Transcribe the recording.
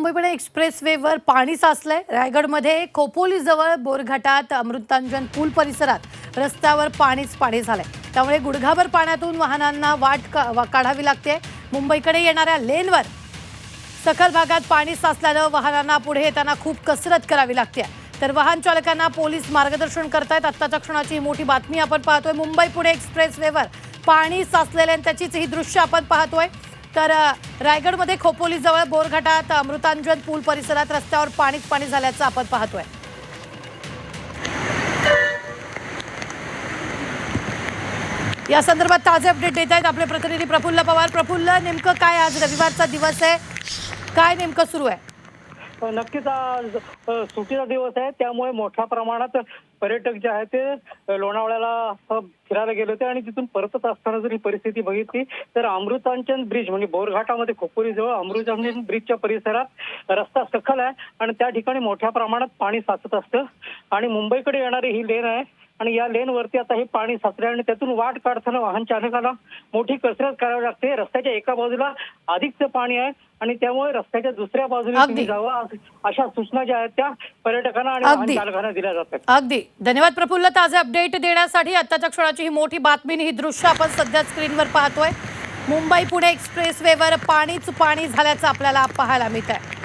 मुंबई पुणे एक्सप्रेसवेवर पाणी साचलंय. रायगडमध्ये खोपोलीजवळ बोरघाटात अमृतांजन पूल परिसरात रस्त्यावर पाणीच पाणी झालंय. त्यामुळे गुडघाभर पाण्यातून वाहनांना वाट का- वा- काढावी लागते मुंबईकडे येणाऱ्या लेनवर सखल भागात पाणी साचल्यानं वाहनांना पुढे येताना खूप कसरत करावी लागते तर वाहन चालकांना पोलीस मार्गदर्शन करतायत. आत्ताच्या क्षणाची ही मोठी बातमी आपण पाहतोय. मुंबई पुणे एक्सप्रेसवेवर पाणी साचलेले आणि त्याचीच ही दृश्य आपण पाहतोय. तर रायगडमध्ये खोपोलीजवळ बोरघाटात अमृतांजन पूल परिसरात रस्त्यावर पाणीच पाणी झाल्याचं आपण पाहतोय. या संदर्भात ताजे अपडेट देत आहेत आपले प्रतिनिधी प्रफुल्ल पवार. प्रफुल्ल नेमकं काय आज रविवारचा दिवस आहे? काय नेमकं सुरू आहे? नक्कीच आज सुट्टीचा दिवस आहे. त्यामुळे मोठ्या प्रमाणात पर्यटक जे आहेत ते लोणावळ्याला फिरायला गेले होते आणि तिथून परतत असताना जर ही परिस्थिती बघितली तर अमृतांचन ब्रिज म्हणजे बोरघाटामध्ये खोपोलीजवळ अमृतांचन ब्रिजच्या परिसरात रस्ता सखल आहे आणि त्या ठिकाणी मोठ्या प्रमाणात पाणी साचत असतं. आणि मुंबईकडे येणारी ही लेन आहे आणि या लेन वरती आता हे पाणी साचले आणि त्यातून वाट काढताना वाहन चालकाला मोठी कसरत करावी लागते. रस्त्याच्या एका बाजूला अधिकचं पाणी आहे आणि त्यामुळे रस्त्याच्या दुसऱ्या बाजूला जावं अशा सूचना ज्या आहेत त्या पर्यटकांना आणि वाहन. चालकांना दिल्या जातात. अगदी. धन्यवाद प्रफुल्ल. ताजे अपडेट देण्यासाठी आत्ताच्या क्षणाची ही मोठी बातमी ही दृश्य आपण सध्या स्क्रीनवर पाहतोय. मुंबई पुणे एक्सप्रेसवेवर पाणीच पाणी झाल्याचं आपल्याला पाहायला मिळत आहे